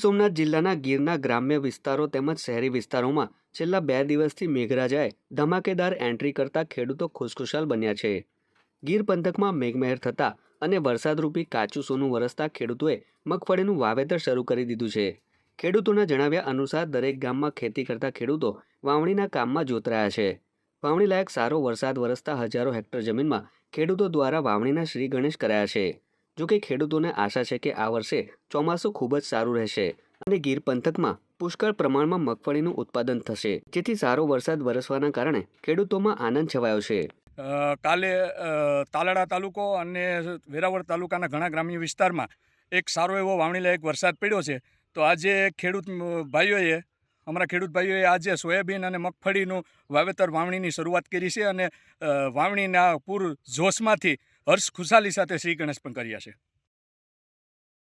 સોમનાથ જિલ્લાના ગીરના ગ્રામ્ય વિસ્તારો તેમજ શહેરી વિસ્તારોમાં છેલ્લા બે દિવસથી મેઘરાજાએ ધમાકેદાર એન્ટ્રી કરતા ખેડૂતો ખુશખુશાલ બન્યા છે. ગીર પંથકમાં મેઘમહેર થતા અને વરસાદરૂપી કાચું સોનું વરસતા ખેડૂતોએ મગફળીનું વાવેતર શરૂ કરી દીધું છે. ખેડૂતોના જણાવ્યા અનુસાર દરેક ગામમાં ખેતી કરતા ખેડૂતો વાવણીના કામમાં જોતરાયા છે. વાવણી લાયક સારો વરસાદ વરસતા હજારો હેક્ટર જમીનમાં ખેડૂતો દ્વારા વાવણીના શ્રી ગણેશ કરાયા છે. જોકે ખેડૂતોને આશા છે કે આ વર્ષે ચોમાસું ખૂબ જ સારું રહેશે અને ગીર પંથકમાં પુષ્કળ પ્રમાણમાં મગફળીનું ઉત્પાદન થશે. જેથી સારો વરસાદ વરસવાના કારણે ખેડૂતોમાં આનંદ છવાયો છે. કાલે અ, તાલાળા તાલુકો અને વેરાવળ તાલુકાના ઘણા ગ્રામ્ય વિસ્તારમાં એક સારો એવો વાવણી લાયક વરસાદ પડ્યો છે. તો આજે ખેડૂત ભાઈઓએ અમારા ખેડૂત ભાઈઓએ આજે સોયાબીન અને મગફળીનું વાવેતર વાવણીની શરૂઆત કરી છે અને વાવણીના પૂર જોશમાંથી હર્ષ ખુશાલી સાથે શ્રી ગણેશ પણ કર્યા છે.